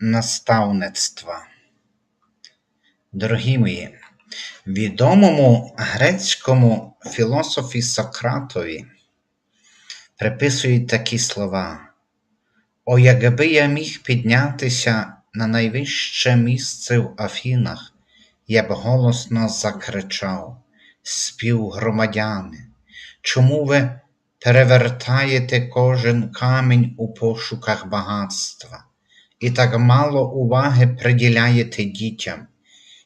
наставництва. Дорогі мої, відомому грецькому філософі Сократові приписують такі слова. О, якби я міг піднятися на найвище місце в Афінах, я б голосно закричав, співгромадяни, чому ви перевертаєте кожен камінь у пошуках багатства і так мало уваги приділяєте дітям,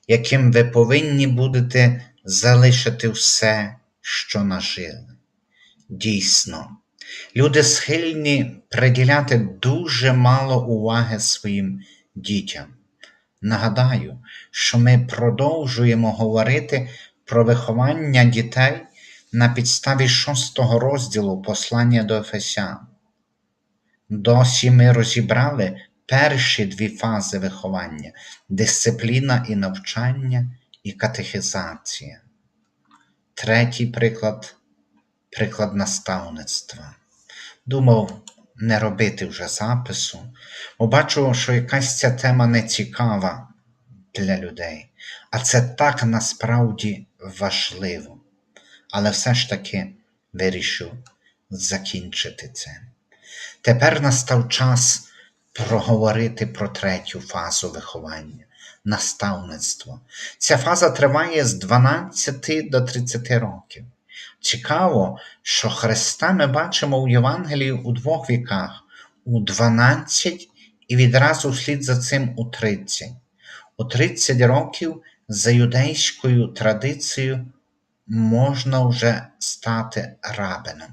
яким ви повинні будете залишити все, що нажили. Дійсно, люди схильні приділяти дуже мало уваги своїм дітям. Нагадаю, що ми продовжуємо говорити про виховання дітей на підставі шостого розділу послання до Ефесян. Досі ми розібрали перші дві фази виховання дисципліна і навчання і катехізація. Третій приклад приклад наставництва. Думав не робити вже запису, бо бачу, що якась ця тема не цікава для людей, а це так насправді важливо. Але все ж таки вирішив закінчити це. Тепер настав час проговорити про третю фазу виховання наставництво. Ця фаза триває з 12 до 30 років. Цікаво, що Христа ми бачимо у Євангелії у двох віках у 12 і відразу вслід за цим у 30. У 30 років за юдейською традицією можна вже стати рабином.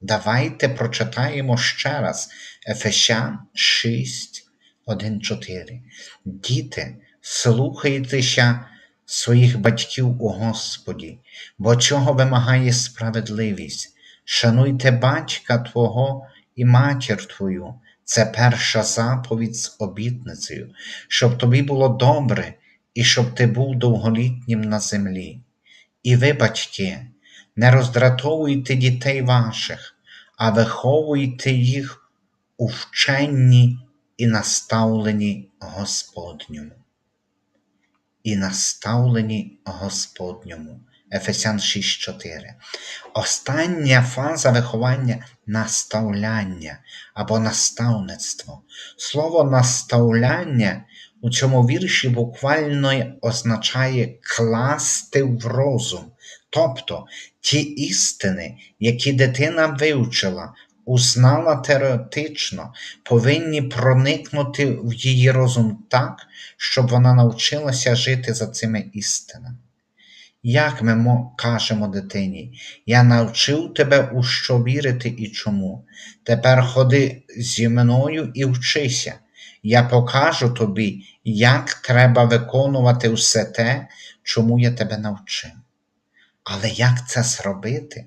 Давайте прочитаємо ще раз Ефесян 6, 1, 4. Діти, слухайтеся своїх батьків у Господі, бо чого вимагає справедливість. Шануйте батька Твого і матір Твою. Це перша заповідь з обітницею, щоб тобі було добре і щоб ти був довголітнім на землі. І ви, батьки, не роздратовуйте дітей ваших, а виховуйте їх у вченні і наставленні Господньому. І наставлені Господньому. Ефесян 6.4. Остання фаза виховання наставляння або наставництво. Слово наставляння у цьому вірші буквально означає класти в розум, тобто ті істини, які дитина вивчила, узнала теоретично, повинні проникнути в її розум так, щоб вона навчилася жити за цими істинами. Як ми кажемо дитині, я навчив тебе у що вірити і чому. Тепер ходи зі мною і вчися. Я покажу тобі, як треба виконувати все те, чому я тебе навчив. Але як це зробити?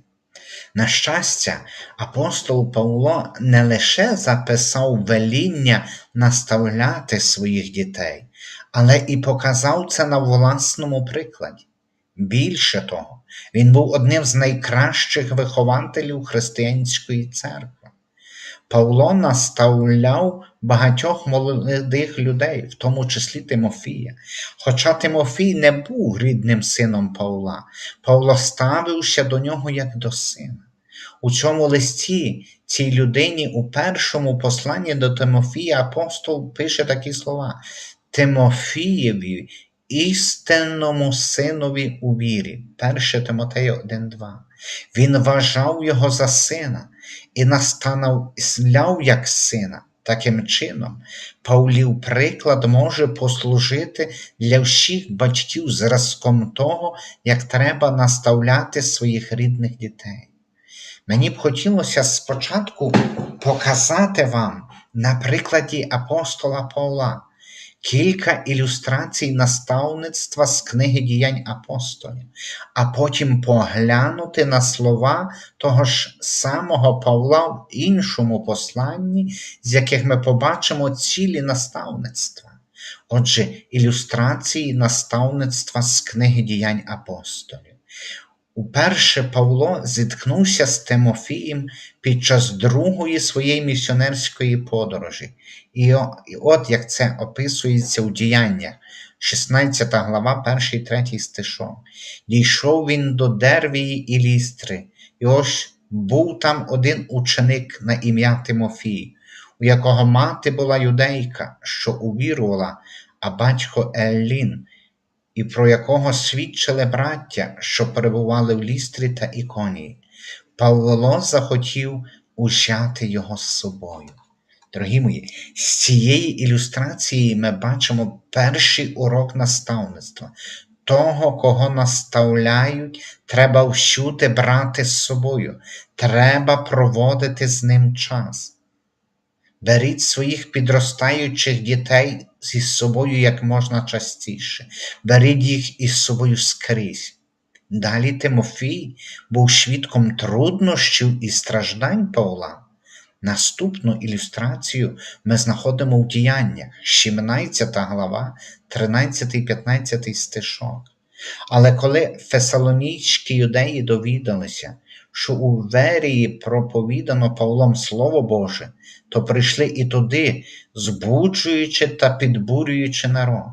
На щастя, апостол Павло не лише записав веління наставляти своїх дітей, але і показав це на власному прикладі. Більше того, він був одним з найкращих вихователів християнської церкви. Павло наставляв багатьох молодих людей, в тому числі Тимофія. Хоча Тимофій не був рідним сином Павла, Павло ставився до нього як до сина. У цьому листі цій людині у першому посланні до Тимофія апостол пише такі слова: Тимофієві, істинному синові у вірі. 1 Тимотея 1,2. Він вважав його за сина і настановляв як сина. Таким чином, Павлів приклад може послужити для всіх батьків зразком того, як треба наставляти своїх рідних дітей. Мені б хотілося спочатку показати вам на прикладі апостола Павла кілька ілюстрацій наставництва з книги діянь апостолів, а потім поглянути на слова того ж самого Павла в іншому посланні, з яких ми побачимо цілі наставництва. Отже, ілюстрації наставництва з книги діянь апостолів. Уперше Павло зіткнувся з Тимофієм під час другої своєї місіонерської подорожі. І от як це описується у діяннях, 16 глава, 1 3 стишок. Дійшов він до Дервії і Лістри, і ось був там один ученик на ім'я Тимофій, у якого мати була юдейка, що увірувала, а батько Еллін, і про якого свідчили браття, що перебували в лістрі та іконії. Павло захотів узяти його з собою. Дорогі мої, з цієї ілюстрації ми бачимо перший урок наставництва. Того, кого наставляють, треба всюди брати з собою, треба проводити з ним час. Беріть своїх підростаючих дітей зі собою як можна частіше, беріть їх із собою скрізь. Далі Тимофій був свідком труднощів і страждань Павла. Наступну ілюстрацію ми знаходимо в діяннях 17 глава, 13, 15 стишок. Але коли фесалонічні юдеї довідалися, що у Верії проповідано Павлом Слово Боже, то прийшли і туди, збуджуючи та підбурюючи народ.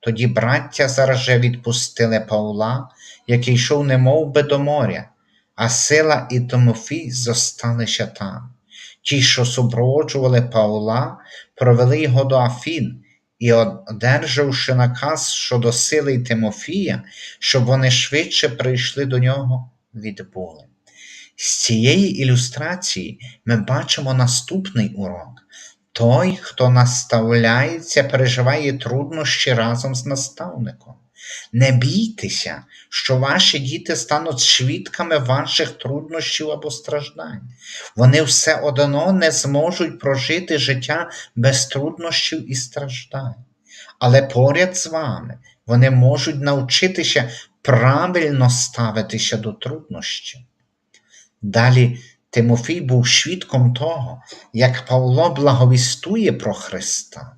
Тоді браття зараз же відпустили Павла, який йшов немов би до моря, а сила і Тимофій зосталися там. Ті, що супроводжували Павла, провели його до Афін і, одержавши наказ щодо сили Тимофія, щоб вони швидше прийшли до нього, відбули. З цієї ілюстрації ми бачимо наступний урок. Той, хто наставляється, переживає труднощі разом з наставником. Не бійтеся, що ваші діти стануть свідками ваших труднощів або страждань. Вони все одно не зможуть прожити життя без труднощів і страждань. Але поряд з вами вони можуть навчитися правильно ставитися до труднощів. Далі Тимофій був свідком того, як Павло благовістує про Христа.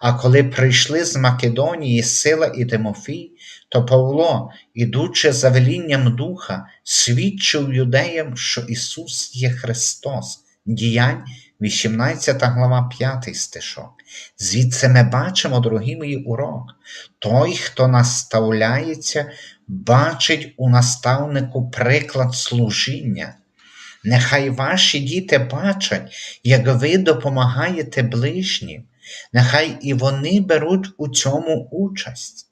А коли прийшли з Македонії Сила і Тимофій, то Павло, ідучи за велінням Духа, свідчив юдеям, що Ісус є Христос, діянь 18 глава 5 стишок. Звідси ми бачимо, дорогі мої урок. Той, хто наставляється, бачить у наставнику приклад служіння. Нехай ваші діти бачать, як ви допомагаєте ближнім, нехай і вони беруть у цьому участь.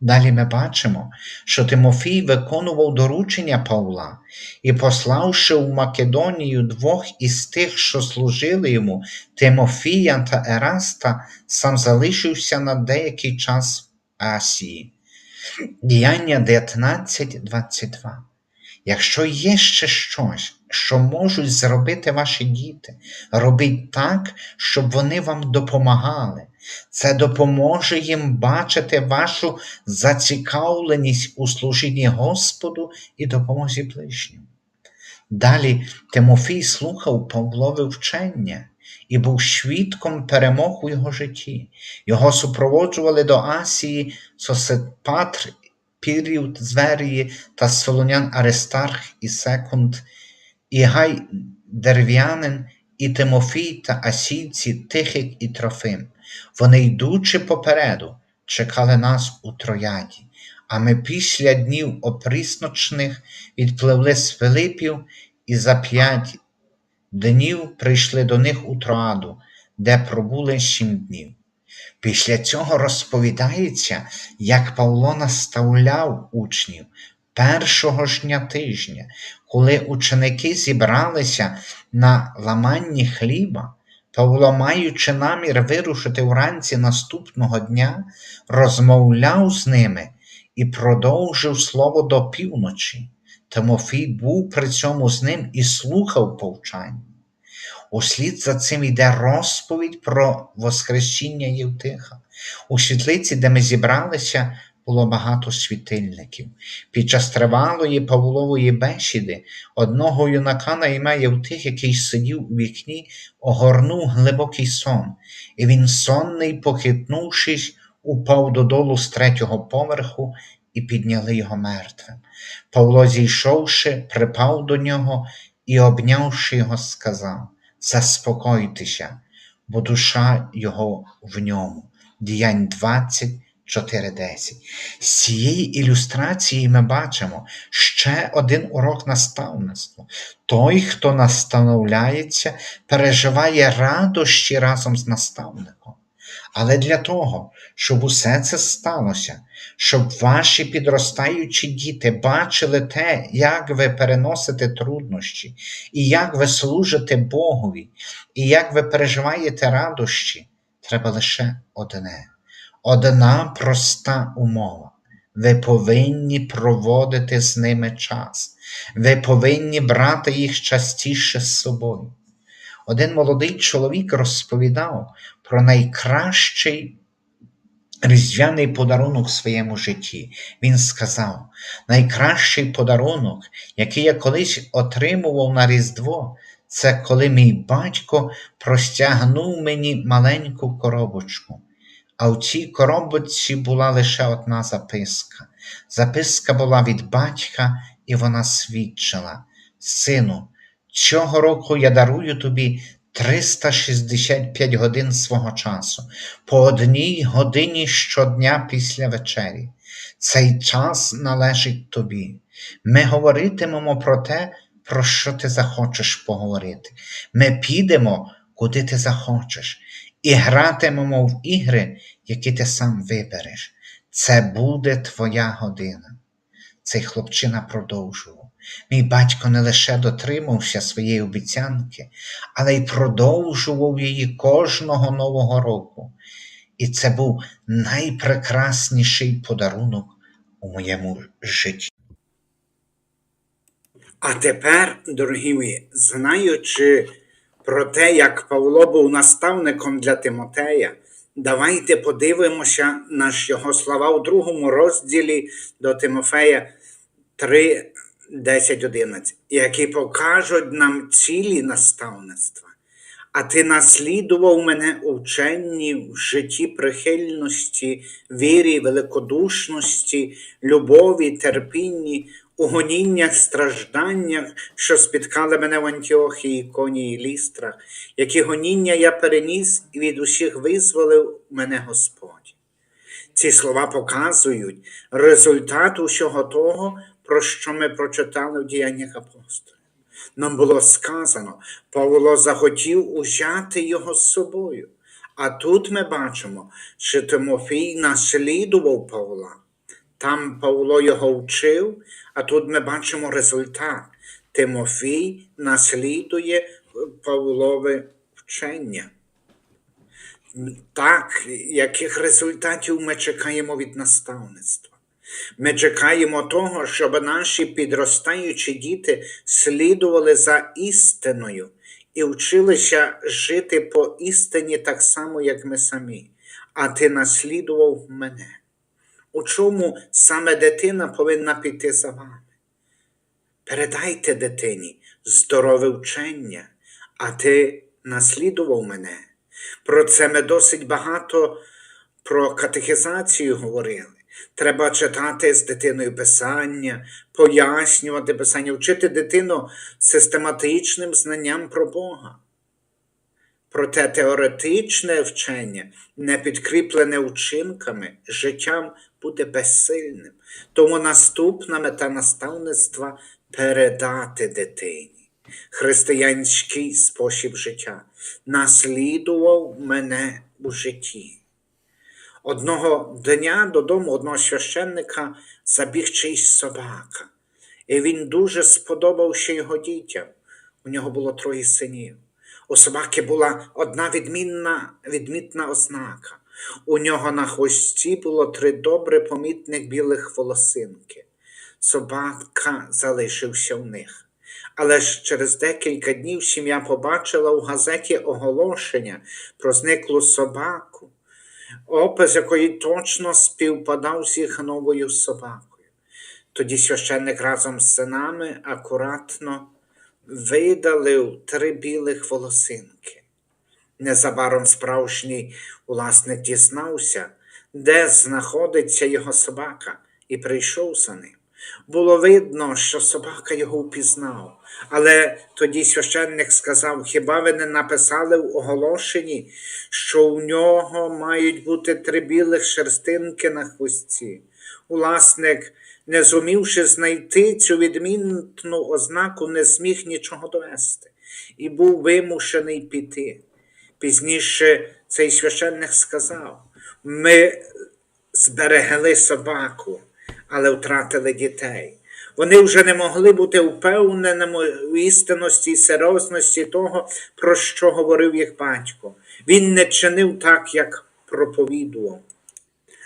Далі ми бачимо, що Тимофій виконував доручення Павла і, пославши в Македонію двох із тих, що служили йому, Тимофія та Ераста, сам залишився на деякий час в Асії. Діяння 19.22 Якщо є ще щось, що можуть зробити ваші діти, робіть так, щоб вони вам допомагали. Це допоможе їм бачити вашу зацікавленість у служінні Господу і допомозі ближнім. Далі Тимофій слухав Павлове вчення і був свідком перемог у його житті. Його супроводжували до Асії Сосепатр Пірів з Верії та Солонян Аристарх і Секунд, і Гай Дерв'янин, і Тимофій та Асійці Тихик і Трофим. Вони, йдучи попереду, чекали нас у трояді, а ми після днів опрісночних відпливли з Филипів і за п'ять днів прийшли до них у Троаду, де пробули сім днів. Після цього розповідається, як Павло наставляв учнів першого ж дня тижня, коли ученики зібралися на ламанні хліба, Павло, маючи намір вирушити вранці наступного дня, розмовляв з ними і продовжив слово до півночі. Тимофій був при цьому з ним і слухав повчання. Услід за цим йде розповідь про Воскресіння Євтиха. У світлиці, де ми зібралися, було багато світильників. Під час тривалої Павлової бесіди одного юнака на ім'я Євтих, який сидів у вікні, огорнув глибокий сон, і він, сонний, похитнувшись, упав додолу з третього поверху і підняли його мертвим. Павло, зійшовши, припав до нього і, обнявши його, сказав: Заспокойтеся, бо душа його в ньому. Діянь 20, 4.10. З цієї ілюстрації ми бачимо ще один урок наставництва. Той, хто настановляється, переживає радощі разом з наставником. Але для того, щоб усе це сталося, щоб ваші підростаючі діти бачили те, як ви переносите труднощі, і як ви служите Богові, і як ви переживаєте радощі, треба лише одне. Одна проста умова. Ви повинні проводити з ними час. Ви повинні брати їх частіше з собою. Один молодий чоловік розповідав про найкращий різдвяний подарунок в своєму житті. Він сказав: найкращий подарунок, який я колись отримував на Різдво, це коли мій батько простягнув мені маленьку коробочку. А в цій коробочці була лише одна записка. Записка була від батька, і вона свідчила: Сину, цього року я дарую тобі 365 годин свого часу, по одній годині щодня після вечері. Цей час належить тобі. Ми говоритимемо про те, про що ти захочеш поговорити. Ми підемо, куди ти захочеш, і гратимемо в ігри, які ти сам вибереш. Це буде твоя година. Цей хлопчина продовжував. Мій батько не лише дотримався своєї обіцянки, але й продовжував її кожного нового року. І це був найпрекрасніший подарунок у моєму житті. А тепер, дорогі мої, знаючи про те, як Павло був наставником для Тимотея, давайте подивимося на його слова у другому розділі до Тимофея 3, 10, 11, які покажуть нам цілі наставництва. А ти наслідував мене у вченні, в житті прихильності, вірі, великодушності, любові, терпінні, у гоніннях, стражданнях, що спіткали мене в Антіохії, Коні і Лістрах, які гоніння я переніс і від усіх визволив мене Господь. Ці слова показують результат усього того, про що ми прочитали в діяннях апостолів. Нам було сказано, Павло захотів узяти його з собою. А тут ми бачимо, що Тимофій наслідував Павла. Там Павло його вчив, а тут ми бачимо результат. Тимофій наслідує Павлове вчення. Так, яких результатів ми чекаємо від наставництва? Ми чекаємо того, щоб наші підростаючі діти слідували за істиною і вчилися жити по істині так само, як ми самі, а ти наслідував мене. У чому саме дитина повинна піти за вами? Передайте дитині здорове вчення, а ти наслідував мене. Про це ми досить багато про катехізацію говорили. Треба читати з дитиною писання, пояснювати писання, вчити дитину систематичним знанням про Бога. Проте теоретичне вчення, не підкріплене вчинками, життям буде безсильним. Тому наступна мета наставництва передати дитині. Християнський спосіб життя наслідував мене у житті. Одного дня додому одного священника забіг чийсь собака, і він дуже сподобався його дітям. У нього було троє синів. У собаки була одна відмінна, відмітна ознака. У нього на хвості було три добре помітних білих волосинки. Собака залишився в них. Але ж через декілька днів сім'я побачила у газеті оголошення про зниклу собаку опис якої точно співпадав з їх новою собакою. Тоді священник разом з синами акуратно видалив три білих волосинки. Незабаром справжній власник дізнався, де знаходиться його собака, і прийшов за ним. Було видно, що собака його впізнав, але тоді священник сказав: хіба ви не написали в оголошенні, що у нього мають бути три білих шерстинки на хвості? Власник, не зумівши знайти цю відмінну ознаку, не зміг нічого довести і був вимушений піти. Пізніше цей священник сказав: ми зберегли собаку, але втратили дітей. Вони вже не могли бути впевненими в істинності і серйозності того, про що говорив їх батько. Він не чинив так, як проповідував.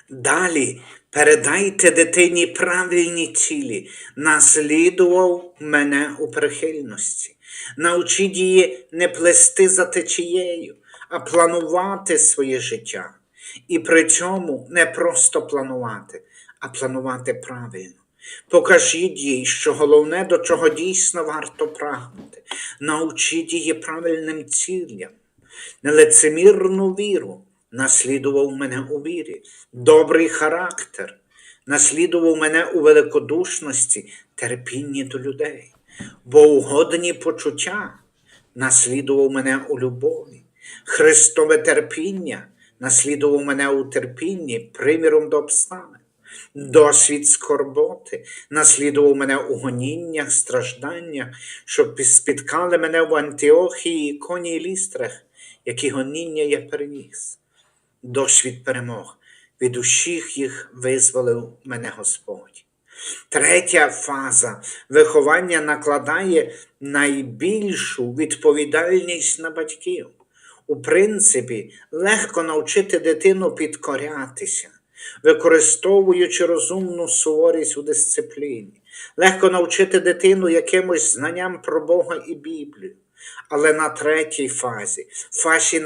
Далі передайте дитині правильні цілі, наслідував мене у прихильності. Научіть її не плести за течією, а планувати своє життя. І при цьому не просто планувати, а планувати правильно. Покажіть їй, що головне, до чого дійсно варто прагнути. Научіть її правильним цілям, нелицемірну віру, наслідував мене у вірі, добрий характер, наслідував мене у великодушності, терпінні до людей, богоугодні почуття, наслідував мене у любові, Христове терпіння, наслідував мене у терпінні, приміром до обставин. Досвід скорботи наслідував мене у гоніннях, стражданнях, що спіткали мене в Антіохії, Іконі і Лістрах, які гоніння я переніс. Досвід перемог. Від усіх їх визволив мене Господь. Третя фаза виховання накладає найбільшу відповідальність на батьків. У принципі, легко навчити дитину підкорятися, використовуючи розумну суворість у дисципліні. Легко навчити дитину якимось знанням про Бога і Біблію. Але на третій фазі, фазі,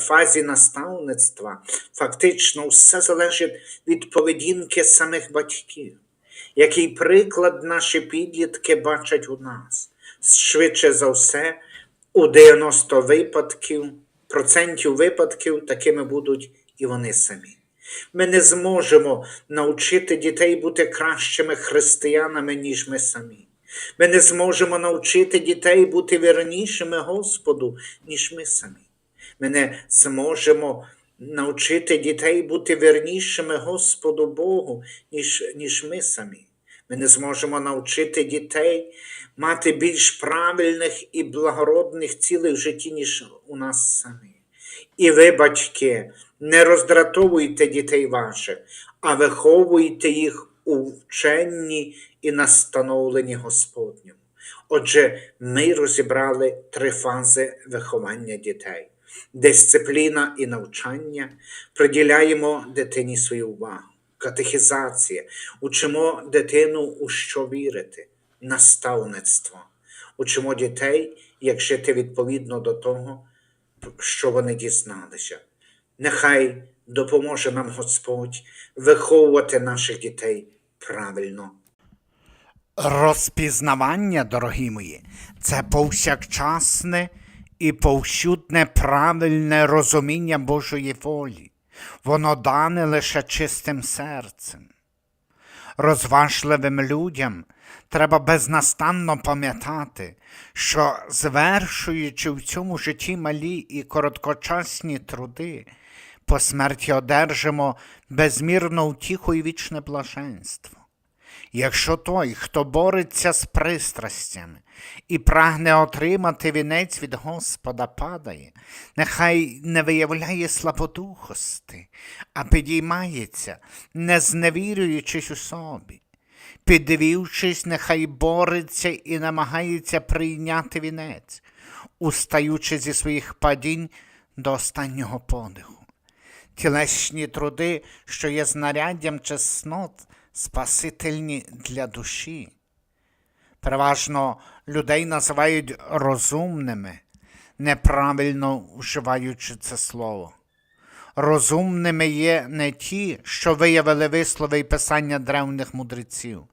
фазі наставництва, фактично все залежить від поведінки самих батьків. Який приклад наші підлітки бачать у нас? Швидше за все, у 90 випадків, процентів випадків такими будуть і вони самі. Ми не зможемо навчити дітей бути кращими християнами, ніж ми самі. Ми не зможемо навчити дітей бути вірнішими Господу, ніж ми самі. Ми не зможемо навчити дітей бути вірнішими Господу Богу, ніж, ніж ми самі. Ми не зможемо навчити дітей мати більш правильних і благородних цілей в житті, ніж у нас самі. І ви, батьки, не роздратовуйте дітей ваших, а виховуйте їх у вченні і настановленні Господньому. Отже, ми розібрали три фази виховання дітей: дисципліна і навчання, приділяємо дитині свою увагу, катехізація, учимо дитину у що вірити, наставництво, учимо дітей, як жити відповідно до того, що вони дізналися. Нехай допоможе нам Господь виховувати наших дітей правильно. Розпізнавання, дорогі мої, це повсякчасне і повсюдне правильне розуміння Божої волі. Воно дане лише чистим серцем. Розважливим людям треба безнастанно пам'ятати, що звершуючи в цьому житті малі і короткочасні труди, по смерті одержимо безмірну втіху і вічне блаженство. Якщо той, хто бореться з пристрастями і прагне отримати вінець від Господа, падає, нехай не виявляє слабодухости, а підіймається, не зневірюючись у собі. Підвівшись, нехай бореться і намагається прийняти вінець, устаючи зі своїх падінь до останнього подиху. Тілесні труди, що є знаряддям чеснот, спасительні для душі. Переважно людей називають розумними, неправильно вживаючи це слово. Розумними є не ті, що виявили вислови і писання древних мудреців,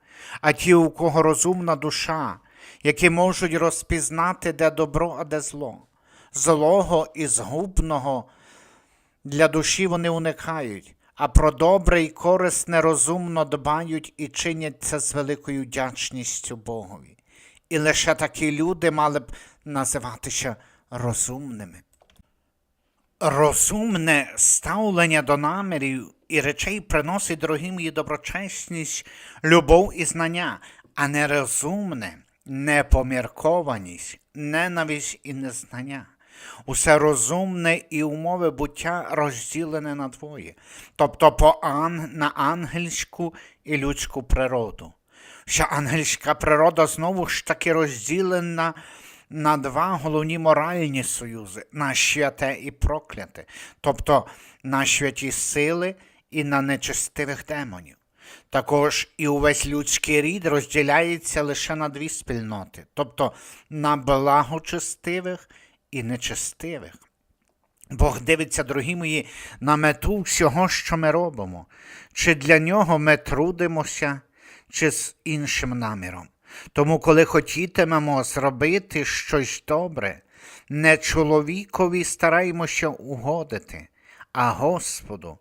а ті, у кого розумна душа, які можуть розпізнати, де добро, а де зло. Злого і згубного для душі вони уникають, а про добре і корисне розумно дбають і чинять це з великою вдячністю Богові. І лише такі люди мали б називатися розумними. Розумне ставлення до намірів і речей приносить, дорогі мої, доброчесність, любов і знання, а нерозумне, непоміркованість, ненависть і незнання. Усе розумне і умови буття розділене на двоє, тобто по ан, на ангельську і людську природу. Вся ангельська природа знову ж таки розділена на два головні моральні союзи на святе і прокляте, тобто на святі сили і на нечестивих демонів. Також і увесь людський рід розділяється лише на дві спільноти, тобто на благочестивих і нечестивих. Бог дивиться, дорогі мої, на мету всього, що ми робимо, чи для нього ми трудимося, чи з іншим наміром. Тому, коли хотітимемо зробити щось добре, не чоловікові стараємося угодити, а Господу.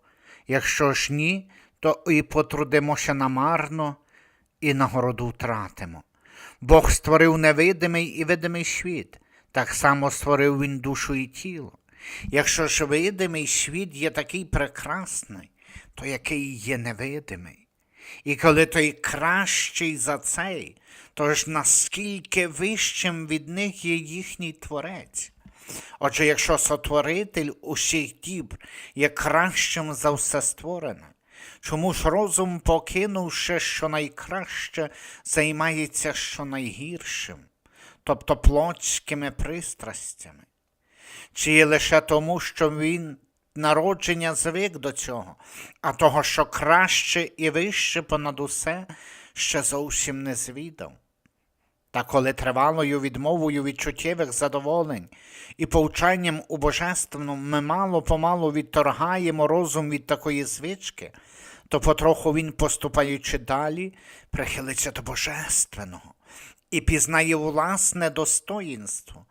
Якщо ж ні, то і потрудимося намарно, і нагороду втратимо. Бог створив невидимий і видимий світ, так само створив він душу і тіло. Якщо ж видимий світ є такий прекрасний, то який є невидимий? І коли той кращий за цей, то ж наскільки вищим від них є їхній творець? Отже, якщо сотворитель усіх дібр є кращим за все створене, чому ж розум, покинувши що найкраще, займається що найгіршим, тобто плотськими пристрастями? Чи лише тому, що він народження звик до цього, а того, що краще і вище понад усе, ще зовсім не звідав? Та коли тривалою відмовою від чуттєвих задоволень і повчанням у божественному ми мало помалу відторгаємо розум від такої звички, то потроху він, поступаючи далі, прихилиться до божественного і пізнає власне достоїнство,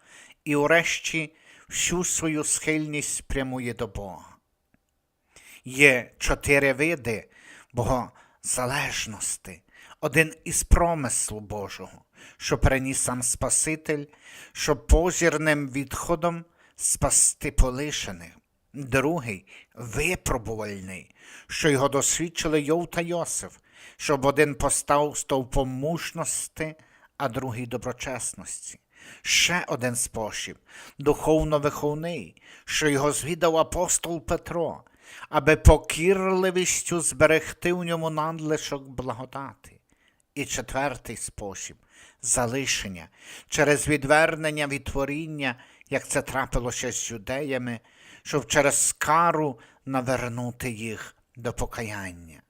і урешті всю свою схильність спрямує до Бога. Є чотири види богозалежності, один із промислу Божого, що переніс сам Спаситель, щоб позірним відходом спасти полишених. Другий випробувальний, що його досвідчили Йов та Йосиф, щоб один постав стовпом мужності, а другий доброчесності. Ще один спосіб духовно-виховний, що його звідав апостол Петро, аби покірливістю зберегти в ньому надлишок благодати. І четвертий спосіб залишення через відвернення від творіння, як це трапилося з юдеями, щоб через скару навернути їх до покаяння.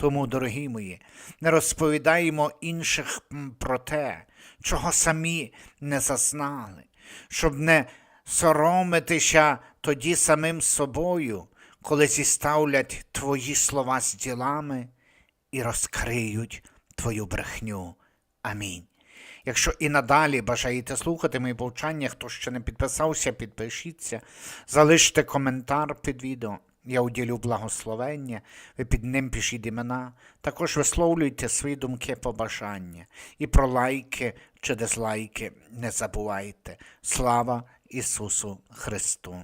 Тому, дорогі мої, не розповідаємо інших про те, чого самі не зазнали, щоб не соромитися тоді самим собою, коли зіставлять твої слова з ділами і розкриють твою брехню. Амінь. Якщо і надалі бажаєте слухати мої повчання, хто ще не підписався, підпишіться, залиште коментар під відео. Я уділю благословення, ви під ним пишіть імена, також висловлюйте свої думки побажання. І про лайки чи дизлайки не забувайте. Слава Ісусу Христу!